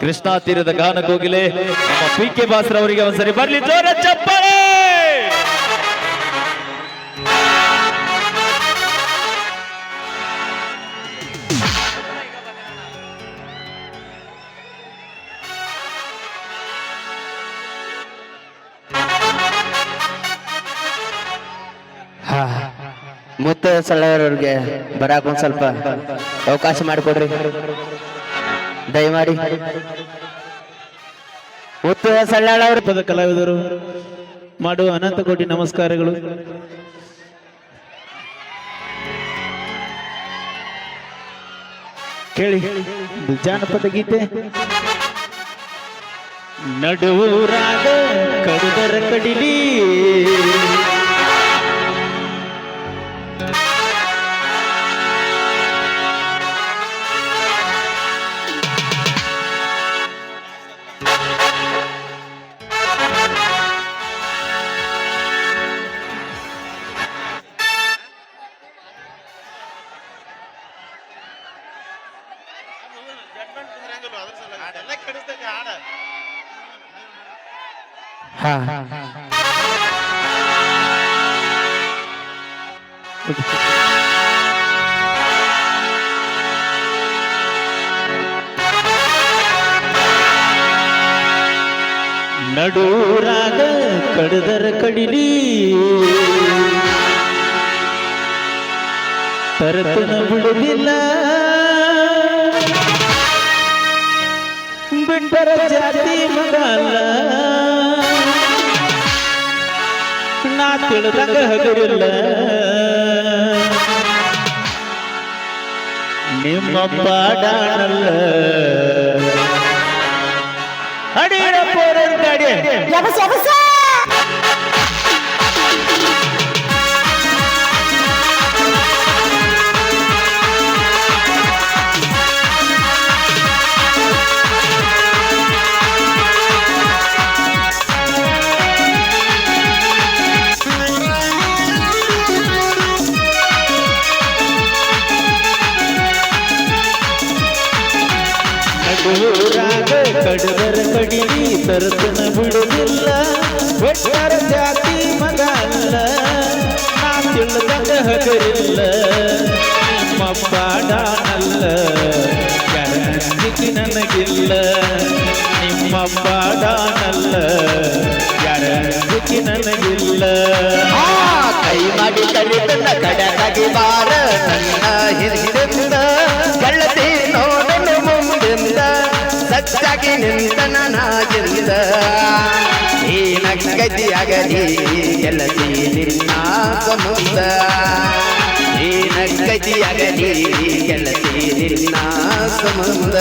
ಕೃಷ್ಣಾ ತೀರದ ಗಾನ ಕೋಗಿಲೆ ನಮ್ಮ ಪಿ ಕೆ ಬಾಸ್ರವರಿಗೆ ಒಂದ್ಸರಿ ಬರ್ಲಿ, ಜೋರ ಚಪ್ಪಳೆ ಮುತ್ತ ಸಳ್ಳವರವ್ರಿಗೆ ಬರಾಕ ಒಂದ್ ಸ್ವಲ್ಪ ಅವಕಾಶ ಮಾಡಿಕೊಡ್ರಿ. ದಯಮಾಡಿ. ಸಳ್ಳಾಳವ್ರು ಪದ ಕಲಾವಿದರು ಮಾಡುವ ಅನಂತ ಕೋಟಿ ನಮಸ್ಕಾರಗಳು. ಕೇಳಿ ಜಾನಪದ ಗೀತೆ. ನಡುವೂರಾಗ ಕಡುದರ ಕಡಿಲಿ. ನಡುರಾಗ ಕಡದರ ಕಡಿಲಿ ತರತನ ಬಿಡುದಿಲ್ಲ. ಬಿಟ್ಟರ ಜಾತಿ ಮಗ ತಿಳಿದಾಗ ಹಗರಿಲ್ಲ ನಿಮ್ಮ ಬಾಡಾನಲ್ಲ ಅಡಿಯ ಪೋರಂತಾಡಿ ನಡುವೂರಾಗ ಕಡಿಲಿ ತರತನ ಬಿಡುದಿಲ್ಲ ಒಟ್ಟಾರ ಜಾತಿ ಮಗ ಅಲ್ಲ. ನಾ ತಿಳಿದಂಗ ಹಗರಿಲ್ಲ ನಿಮ್ಮ ಬಾಡಾನಲ್ಲ ಯಾರಂಜಿಕೆ ನನಗಿಲ್ಲ. ನಿಮ್ಮ ಬಾಡಾನಲ್ಲ ಯಾರಂಜಿಕೆ ನನಗಿಲ್ಲ. ಕೈ ಮಾಡಿ ತಳಿತನ ಕಡಕಾಗಿ ಬಾರ. ನನ್ನ ಹಿಂದಿಂದ ಸಚ್ಚಾಗಿ ನಿಂತ ನಾಗಿಂದ ಈ ಎಲ್ಲ ನಿನ್ನ ಸಮುದ ಈ ನಗದಿಯಾಗಲಿ ಗೆಳತಿ ನಿನ್ನ ಮುಂದ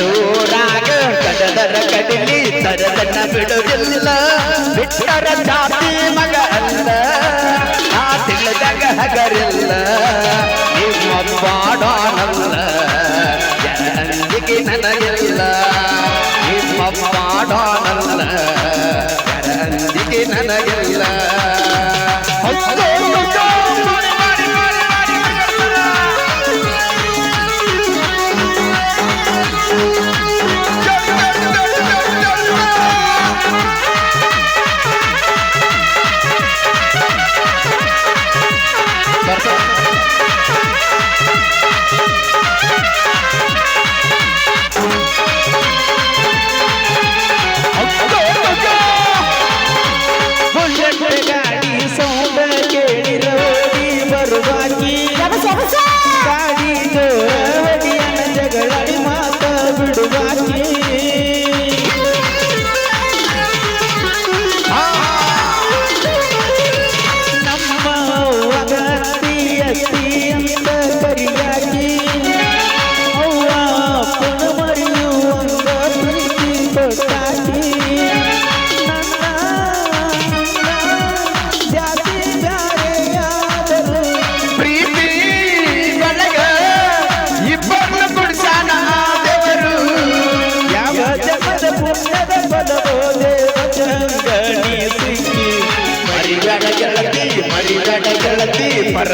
ನಡುರಾಗ ಕಡದರ ಕಡಿಲಿ ತರದನ್ನ ಬಿಡುವುದಿಲ್ಲ ಬಿಟ್ಟರ ಜಾತಿ ಮಗ ಅಲ್ಲ. ನಾ ತಿಳಿದಾಗ ಹಗರಿಲ್ಲ. ನಿಮ್ಮ ಬಾಡಾನಲ್ಲ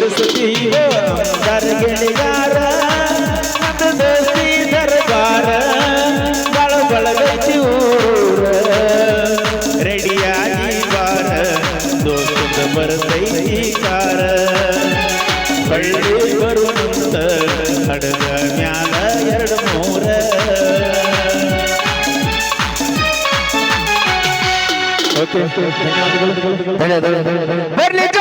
ಕೊಟ್ಟರೆ ಕೂಡಿಸುತ್ತೀವ ದರ್ಗೆಳಿಗಾರ ನನ್ನ ದೋಸ್ತಿ ದರ್ಬಾರ ಬಳ ಬಳಗೈತಿ ಊರ ರೆಡಿಯಾಗಿ ಬಾರ ದೋಸ್ತದ ಬರ್ತೈತಿ ಕಾರ ಬಳ್ಳಿ ಬರುವಂತ ಹಡಗ ಮ್ಯಾಲ ಎರಡು ಮೂರ ಓಕೆ ಧನ್ಯವಾದಗಳು ಬರ್ಲಿ ಜೋರ